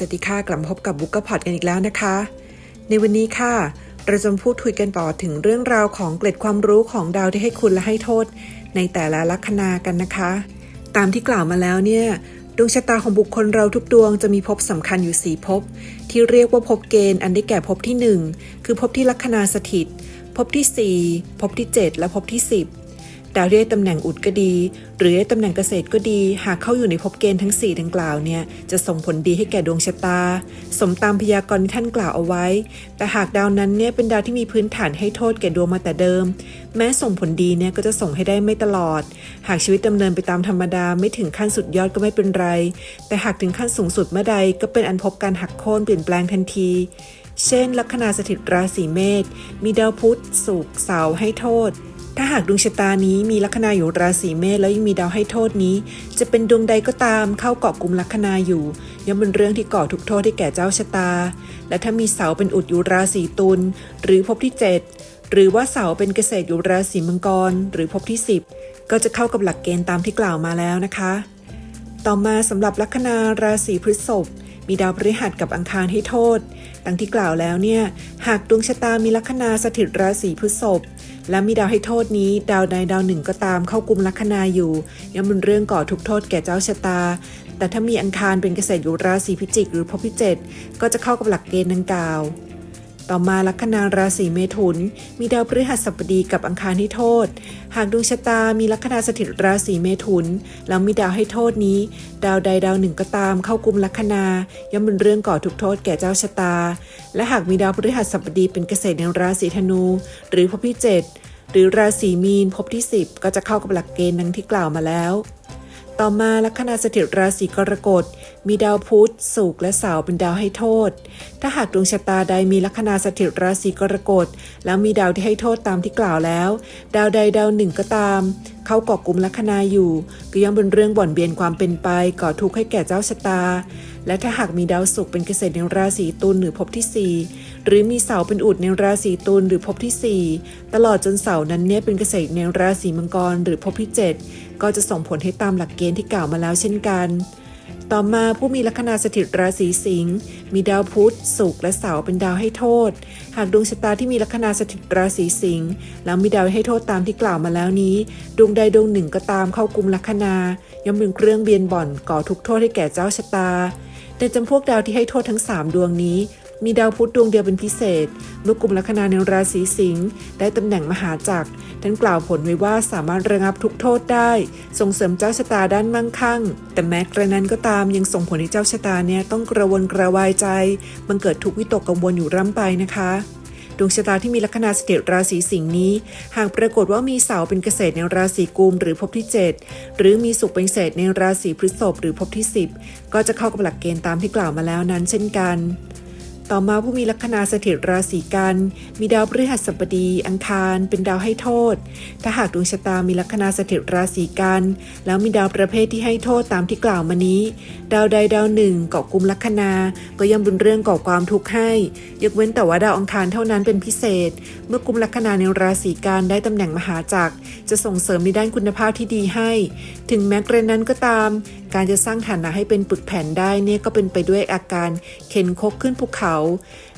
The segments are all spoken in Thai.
สวัสดีค่ะ กลับพบกับบุ๊กกะพอดกันอีกแล้วนะคะ ในวันนี้ค่ะ เราจะพูดคุยกันต่อถึงเรื่องราวของเกล็ดความรู้ของดาวที่ให้คุณและให้โทษ ในแต่ละลัคนากันนะคะ ตามที่กล่าวมาแล้วเนี่ยดวงชะตาของบุคคลเราทุกดวงจะมีภพสำคัญอยู่ 4ภพที่เรียกว่าภพเกณฑ์อันได้แก่ภพที่ 1 คือภพที่ลัคนาสถิตภพที่ 4ภพที่ 7 และภพที่ 10 แต่เรียตำแหน่งอุดก็ดี หรือเรียตำแหน่งเกษตรก็ดี หากเข้าอยู่ในภพเกณฑ์ทั้ง 4 ดังกล่าวเนี่ยจะส่งผลดีให้แก่ดวงชะตา สมตามพยากรณ์ที่ท่านกล่าวเอาไว้ แต่หากดาวนั้นเนี่ยเป็นดาวที่มีพื้นฐานให้โทษแก่ดวงมาแต่เดิม แม้ส่งผลดีเนี่ยก็จะส่งให้ได้ไม่ตลอด หากชีวิตดำเนินไปตามธรรมดาไม่ถึงขั้นสุดยอดก็ไม่เป็นไร แต่หากถึงขั้นสูงสุดเมื่อใดก็เป็นอันพบการหักโค่นเปลี่ยนแปลงทันทีเช่น ลัคนาสถิตราศีเมษมีดาวพุธสุกเสาให้โทษ ถ้าหากดวงชะตานี้มีลัคนาอยู่ราศีเมษแล้วยังมีดาวให้โทษนี้ จะเป็นดวงใดก็ตามเข้าเกาะกลุ่มลัคนาอยู่ย่อมเป็นเรื่องที่ก่อทุกโทษให้แก่เจ้าชะตา และถ้ามีเสาเป็นอุดอยู่ราศีตุลหรือภพที่ 7 หรือว่าเสาเป็นเกษตรอยู่ราศีมังกร หรือภพที่ 10 ก็จะเข้ากับหลักเกณฑ์ตามที่กล่าวมาแล้วนะคะ ต่อมาสำหรับลัคนาราศีพฤษภมีดาวพฤหัสกับอังคารให้โทษ ดังที่กล่าวแล้วเนี่ย หากดวงชะตามีลัคนาสถิตราศีพฤษภ และมีดาวให้โทษนี้ ดาวใดดาวหนึ่งก็ตามเข้ากลุ่มลัคนาอยู่ย่อมเป็นเรื่องก่อทุกโทษแก่เจ้าชะตา แต่ถ้ามีอังคารเป็นเกษตรอยู่ราศีพิจิกหรือภพพิจิตก็จะเข้ากับหลักเกณฑ์ดังกล่าว ต่อมาลัคนาราศีเมถุน มีดาวพฤหัสบดีกับอังคารให้โทษ หากดวงชะตามีลัคนาสถิตราศีเมถุน แล้วมีดาวให้โทษนี้ ดาวใดดาวหนึ่งก็ตามเข้ากุมลัคนา ย่อมเป็นเรื่องก่อทุกโทษแก่เจ้าชะตา และหากมีดาวพฤหัสบดีเป็นเกษตรในราศีธนู หรือภพที่เจ็ดหรือราศีมีนภพที่ 10 ก็จะเข้ากับหลักเกณฑ์ดังที่กล่าวมาแล้ว ต่อมาลัคนาสถิตราศีกรกฎ มีดาวพุธศุกร์และเสาร์เป็นดาวให้โทษ ถ้าหากดวงชะตาใดมีลัคนาสถิตราศีกรกฎ แล้วมีดาวที่ให้โทษตามที่กล่าวแล้ว ดาวใดดาวหนึ่งก็ตาม เขาก่อกลุ่มลัคนาอยู่ ก็ย่อมเป็นเรื่องบ่อนเบียนความเป็นไปก่อทุกข์ให้แก่เจ้าชะตา และถ้าหากมีดาวศุกร์เป็นเกษตรในราศีตุลหรือภพที่ 4 หรือมีเสาเป็นอุดในราศีตุลหรือภพที่ 4 ตลอดจนเสานั้นเนี่ยเป็นเกษตรในราศีมังกรหรือภพที่ 7 ก็จะส่งผลให้ตามหลักเกณฑ์ที่กล่าวมาแล้วเช่นกัน ต่อมาผู้มีลัคนาสถิตราศีสิงห์มีดาวพุธศุกร์และเสาร์เป็นดาวให้โทษ หากดวงชะตาที่มีลัคนาสถิตราศีสิงห์แล้วมีดาวให้โทษตามที่กล่าวมาแล้วนี้ ดวงใดดวงหนึ่งก็ตามเข้ากลุ่มลัคนาย่อมเป็นเครื่องเบียนบ่อนก่อทุกโทษให้แก่เจ้าชะตา แต่จำพวกดาวที่ให้โทษทั้ง 3 ดวงนี้ มีดาวพุธดวงเดียวเป็นพิเศษเมื่อกลุ่มลัคนาในราศีสิงห์ได้ตำแหน่งมหาจักรท่านกล่าวผลไว้ว่าสามารถระงับทุกโทษได้ ส่งเสริมเจ้าชะตาด้านมั่งคั่ง แต่แม้กระนั้นก็ตามยังส่งผลให้เจ้าชะตาเนี่ยต้องกระวนกระวายใจ มันเกิดทุกวิตกกังวลอยู่ร่ำไปนะคะดวงชะตาที่มีลัคนาสถิตราศีสิงห์นี้ หากปรากฏว่ามีเสาเป็นเกษตรในราศีกุมหรือภพที่ 7 หรือมีสุขเป็นเกษตรในราศีพฤษภหรือภพที่ 10 ก็จะเข้ากับหลักเกณฑ์ตามที่กล่าวมาแล้วนั้นเช่นกัน ต่อมาผู้มีลัคนาสถิตราศีกัน มีดาวพฤหัสบดี อังคาร เป็นดาวให้โทษ ถ้าหากดวงชะตามีลัคนาสถิตราศีกัน แล้วมีดาวประเภทที่ให้โทษตามที่กล่าวมานี้ ดาวใดดาวหนึ่งเกาะกลุ่มลัคนา ก็ย่อมเป็นเรื่องก่อความทุกข์ให้ ยกเว้นแต่ว่าดาวอังคารเท่านั้นเป็นพิเศษ เมื่อกลุ่มลัคนาในราศีกันได้ตำแหน่งมหาจักร จะส่งเสริมในด้านคุณภาพที่ดีให้ ถึงแม้กระนั้นก็ตามการจะสร้างฐานะให้เป็นปึกแผ่นได้เนี่ยก็เป็นไปด้วยอาการเข็นคกขึ้นภูเขา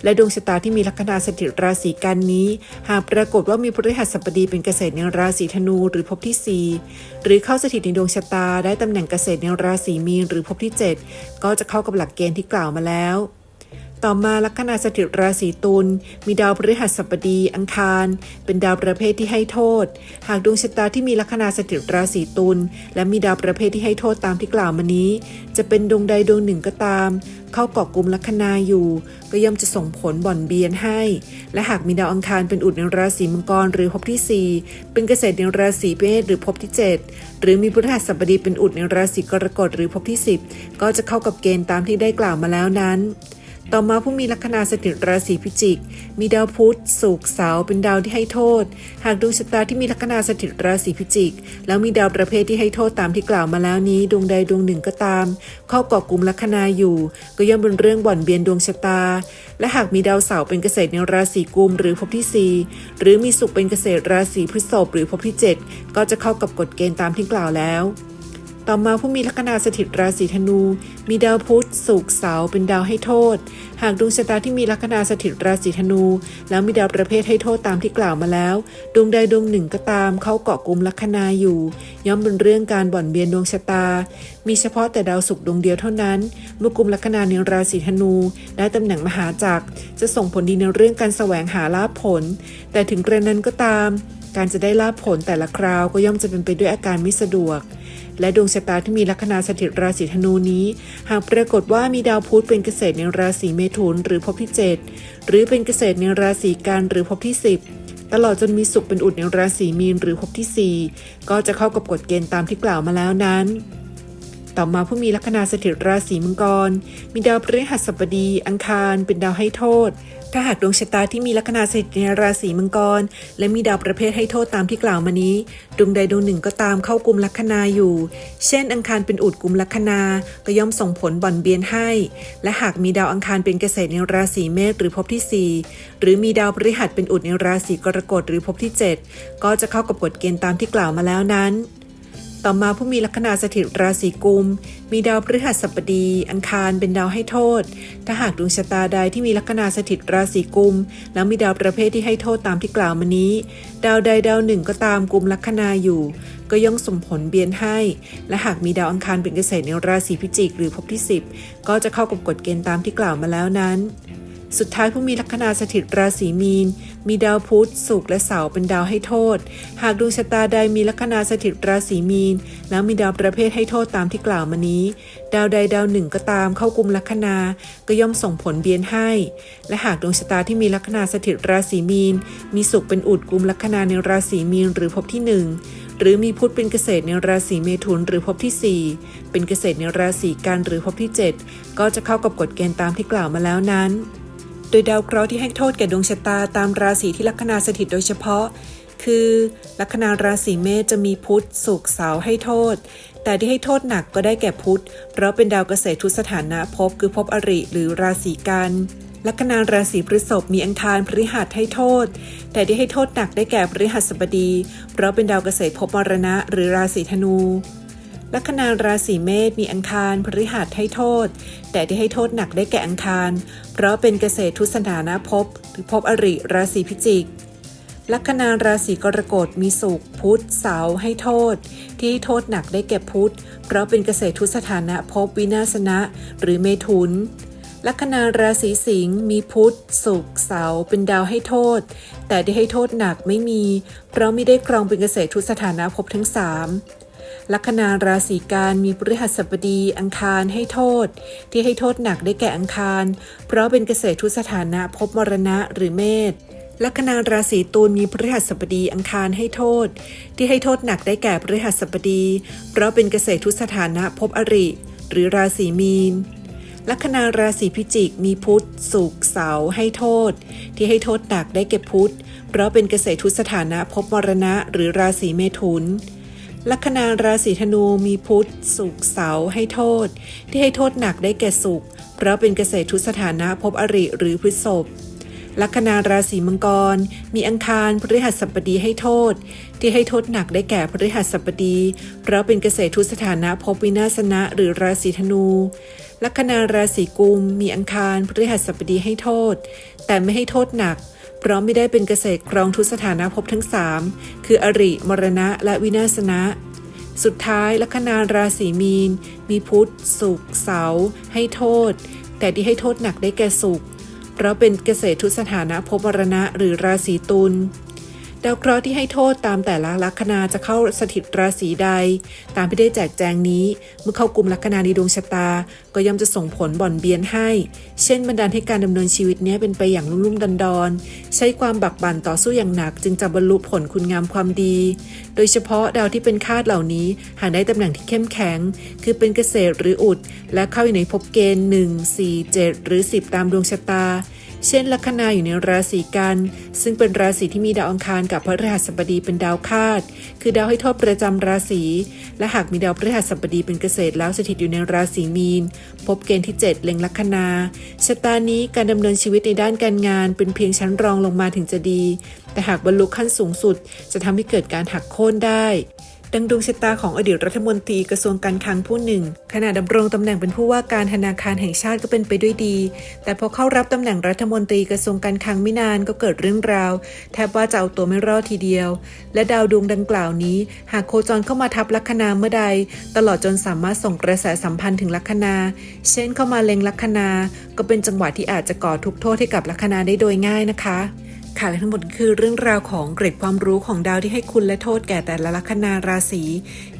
และดวงชะตาที่มีลัคนาสถิตราศีกันนี้ หากปรากฏว่ามีพฤหัสบดีเป็นเกษตรในราศีธนูหรือภพที่ 4 หรือเข้าสถิตในดวงชะตาได้ตำแหน่งเกษตรในราศีมีนหรือภพที่ 7 ก็จะเข้ากับหลักเกณฑ์ที่กล่าวมาแล้ว ต่อมาลัคนาสถิตราศีตุลมีดาวพฤหัสบดีอังคาร เป็นดาวประเภทที่ให้โทษ หากดวงชะตาที่มีลัคนาสถิตราศีตุลและมีดาวประเภทที่ให้โทษตามที่กล่าวมานี้ จะเป็นดวงใดดวงหนึ่งก็ตาม เข้าเกาะกลุ่มลัคนาอยู่ ก็ย่อมจะส่งผลบ่อนเบียนให้ และหากมีดาวอังคารเป็นอุดในราศีมังกรหรือภพที่ 4 เป็นเกษตรในราศีเมษหรือภพที่ 7 หรือมีพฤหัสบดีเป็นอุดในราศีกรกฎหรือภพที่ 10 ก็จะเข้ากับเกณฑ์ตามที่ได้กล่าวมาแล้วนั้น ต่อมาผู้มีลัคนาสถิตราศีพิจิก มีดาวพุธศุกเสาเป็นดาวที่ให้โทษ หากดวงชะตาที่มีลัคนาสถิตราศีพิจิก แล้วมีดาวประเภทที่ให้โทษตามที่กล่าวมาแล้วนี้ดวงใดดวงหนึ่งก็ตาม เข้าเกาะกลุ่มลัคนาอยู่ ก็ย่อมเป็นเรื่องบ่อนเบียนดวงชะตา และหากมีดาวเสาเป็นเกษตรในราศีกุมหรือภพที่ 4 หรือมีศุกเป็นเกษตรราศีพฤษภหรือภพที่ 7 ก็จะเข้ากับกฎเกณฑ์ตามที่กล่าวแล้ว ต่อมาผู้มีลัคนาสถิตราศีธนู มีดาวพุธศุกร์เสาร์เป็นดาวให้โทษ หากดวงชะตาที่มีลัคนาสถิตราศีธนู แล้วมีดาวประเภทให้โทษตามที่กล่าวมาแล้วดวงใดดวงหนึ่งก็ตามเขาเกาะกลุ่มลัคนาอยู่ ย่อมเป็นเรื่องการบ่อนเบียนดวงชะตา มีเฉพาะแต่ดาวศุกร์ดวงเดียวเท่านั้น เมื่อกลุ่มลัคนาในราศีธนูได้ตำแหน่งมหาจักร จะส่งผลดีในเรื่องการแสวงหาลาภผล แต่ถึงกระนั้นก็ตาม การจะได้ลาภผลแต่ละคราวก็ย่อมจะเป็นไปด้วยอาการไม่สะดวก และดวงชะตาที่มีลัคนาสถิตราศีธนูนี้ หากปรากฏว่ามีดาวพุธเป็นเกษตรในราศีเมถุนหรือภพที่ 7 หรือเป็นเกษตรในราศีกันหรือภพที่ 10 ตลอดจนมีสุขเป็นอุดในราศีมีนหรือภพที่ 4 ก็จะเข้ากับกฎเกณฑ์ตามที่กล่าวมาแล้วนั้น ต่อมาผู้มีลัคนาสถิตราศีมังกร มีดาวพฤหัสบดี อังคาร เป็นดาวให้โทษ ถ้าหากดวงชะตาที่มีลัคนาสถิตในราศีมังกร และมีดาวประเภทให้โทษตามที่กล่าวมานี้ ดวงใดดวงหนึ่งก็ตามเข้ากลุ่มลัคนาอยู่ เช่น อังคารเป็นอุดกลุ่มลัคนา ก็ย่อมส่งผลบ่อนเบียนให้ และหากมีดาวอังคารเป็นเกษตรในราศีเมษหรือภพที่ 4 หรือมีดาวพฤหัสเป็นอุดในราศีกรกฎหรือภพที่ 7 ก็จะเข้ากับกฎเกณฑ์ตามที่กล่าวมาแล้วนั้น ต่อมาผู้มีลัคนาสถิตราศีกุม มีดาวพฤหัสบดี อังคารเป็นดาวให้โทษ ถ้าหากดวงชะตาใดที่มีลัคนาสถิตราศีกุม แล้วมีดาวประเภทที่ให้โทษตามที่กล่าวมานี้ ดาวใดดาวหนึ่งก็ตามกุมลัคนาอยู่ ก็ย่อมส่งผลเบียนให้ และหากมีดาวอังคารเป็นเกษตรในราศีพิจิกหรือภพที่ 10 ก็จะเข้ากับกฎเกณฑ์ตามที่กล่าวมาแล้วนั้น สุดท้ายผู้มีลัคนาสถิตราศีมีน มีดาวพุธศุกร์และเสาร์เป็นดาวให้โทษ หากดวงชะตาใดมีลัคนาสถิตราศีมีน แล้วมีดาวประเภทให้โทษตามที่กล่าวมานี้ ดาวใดดาวหนึ่งก็ตามเข้ากลุ่มลัคนา ก็ย่อมส่งผลเบียนให้ และหากดวงชะตาที่มีลัคนาสถิตราศีมีน มีศุกร์เป็นอุดกลุ่มลัคนาในราศีมีนหรือภพที่หนึ่งหรือมีพุธเป็นเกษตรในราศีเมถุนหรือภพที่ 4 เป็นเกษตรในราศีกันหรือภพที่ 7 ก็จะเข้ากับกฎเกณฑ์ตามที่กล่าวมาแล้วนั้น โดยดาวเคราะห์ที่ให้โทษแก่ดวงชะตาตามราศีที่ลัคนาสถิตโดยเฉพาะ คือลัคนาราศีเมษจะมีพุธศุกร์เสาร์ให้โทษ แต่ที่ให้โทษหนักก็ได้แก่พุธเพราะเป็นดาวเกษตรทุสถานะภพคือภพอริหรือราศีกันลัคนาราศีพฤษภมีอังคารพฤหัสให้โทษ แต่ที่ให้โทษหนักได้แก่พฤหัสบดี เพราะเป็นดาวเกษตรภพมรณะหรือราศีธนู ลัคนาราศีเมษมีอังคารพฤหัสให้โทษ แต่ที่ให้โทษหนักได้แก่อังคาร เพราะเป็นเกษตรทุสถานะภพหรือภพอริราศีพิจิก ลัคนาราศีกรกฎมีสุขพุธเสาให้โทษ ที่โทษหนักได้แก่พุธเพราะเป็นเกษตรทุสถานะภพวินาศนะ หรือเมถุนลัคนาราศีสิงห์มีพุธศุกร์เสาร์เป็นดาวให้โทษ แต่ที่ให้โทษหนักไม่มี เพราะไม่ได้ครองเป็นเกษตรทุสถานะภพทั้งสาม ลัคนาราศีการมีพฤหัสบดีอังคารให้โทษ ที่ให้โทษหนักได้แก่อังคาร เพราะเป็นเกษตรทุสถานะภพมรณะหรือเมษลัคนาราศีตุลมีพฤหัสบดีอังคารให้โทษ ที่ให้โทษหนักได้แก่พฤหัสบดี เพราะเป็นเกษตรทุสถานะภพอริ หรือราศีมีนลัคนาราศีพิจิกมีพุธศุกร์เสาร์ให้โทษ ที่ให้โทษหนักได้แก่พุธเพราะเป็นเกษตรทุสถานะภพมรณะหรือราศีเมถุน ลัคนาราศีธนูมีพุธศุกเสาให้โทษ ที่ให้โทษหนักได้แก่ศุกเพราะเป็นเกษตรทุสถานะภพอริหรือพฤษภลัคนาราศีมังกร มีอังคารพฤหัสบดีให้โทษ ที่ให้โทษหนักได้แก่พฤหัสบดี เพราะเป็นเกษตรทุสถานะภพวินาศนะหรือราศีธนู ลัคนาราศีกุม มีอังคารพฤหัสบดีให้โทษ แต่ไม่ให้โทษหนักเพราะไม่ได้เป็นเกษตรครองทุสถานะภพทั้งสามคืออริ มรณะ และวินาศนะ สุดท้ายลัคนาราศีมีน มีพุทธ สุกเสา ให้โทษ แต่ที่ให้โทษหนักได้แก่สุกเพราะเป็นเกษตรทุสถานะภพมรณะหรือราศีตุล ดาวเคราะห์ที่ให้โทษตามแต่ละลัคนาจะเข้าสถิตราศีใด ตามที่ได้แจกแจงนี้ เมื่อเข้ากลุ่มลัคนาในดวงชะตา ก็ย่อมจะส่งผลบ่อนเบียนให้ เช่นบันดาลให้การดำเนินชีวิตนี้เป็นไปอย่างลุ่มลุ่มดันดอนใช้ความบักบั่นต่อสู้อย่างหนัก จึงจะบรรลุผลคุณงามความดี โดยเฉพาะดาวที่เป็นคาดเหล่านี้ หากได้ตำแหน่งที่เข้มแข็ง คือเป็นเกษตรหรืออุด และเข้าอยู่ในภพเกณฑ์ 1 4 7 หรือ 10 ตามดวงชะตา เช่นลัคนาอยู่ในราศีกัน ซึ่งเป็นราศีที่มีดาวอังคารกับพระฤหัสบดีเป็นดาวคาด คือดาวให้โทษประจำราศีและหากมีดาวพฤหัสบดีเป็นเกษตรแล้วสถิตอยู่ในราศีมีน พบเกณฑ์ที่ 7 เล็งลัคนาชะตานี้การดำเนินชีวิตในด้านการงาน เป็นเพียงชั้นรองลงมาถึงจะดี แต่หากบรรลุขั้นสูงสุด จะทำให้เกิดการหักโค่นได้ ดังดวงชะตาของอดีตรัฐมนตรีกระทรวงการคลังผู้หนึ่ง ขณะดำรงตำแหน่งเป็นผู้ว่าการธนาคารแห่งชาติก็เป็นไปด้วยดี แต่พอเข้ารับตำแหน่งรัฐมนตรีกระทรวงการคลังไม่นานก็เกิดเรื่องราว แทบว่าจะเอาตัวไม่รอดทีเดียว และดาวดวงดังกล่าวนี้ หากโคจรเข้ามาทับลัคนาเมื่อใด ตลอดจนสามารถส่งกระแสสัมพันธ์ถึงลัคนา เช่นเข้ามาเล็งลัคนา ก็เป็นจังหวะที่อาจจะก่อทุกข์โทษให้กับลัคนาได้โดยง่ายนะคะ ค่ะและทั้งหมดคือเรื่องราวของเกร็ดความรู้ของดาวที่ให้คุณและโทษแก่แต่ละลัคนาราศี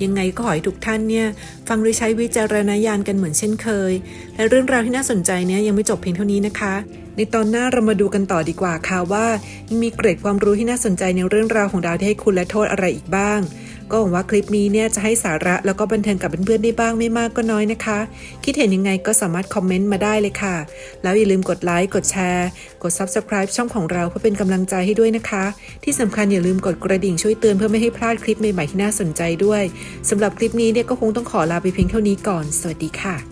ยังไงก็ขอให้ทุกท่านเนี่ยฟังโดยใช้วิจารณญาณกันเหมือนเช่นเคย และเรื่องราวที่น่าสนใจเนี่ยยังไม่จบเพียงเท่านี้นะคะ ในตอนหน้าเรามาดูกันต่อดีกว่าค่ะว่ายังมีเกร็ดความรู้ที่น่าสนใจในเรื่องราวของดาวที่ให้คุณและโทษอะไรอีกบ้าง ก็หวังว่าคลิปนี้เนี่ยจะให้สาระแล้วก็บันเทิงกับเพื่อนๆได้บ้างไม่มากก็น้อยนะคะ คิดเห็นยังไงก็สามารถคอมเมนต์มาได้เลยค่ะ แล้วอย่าลืมกดไลค์กดแชร์กด Subscribe ช่องของเราเพื่อเป็นกำลังใจให้ด้วยนะคะ ที่สำคัญอย่าลืมกดกระดิ่งช่วยเตือนเพื่อไม่ให้พลาดคลิปใหม่ๆที่น่าสนใจด้วยสำหรับคลิปนี้เนี่ยก็คงต้องขอลาไปเพียงเท่านี้ก่อน สวัสดีค่ะ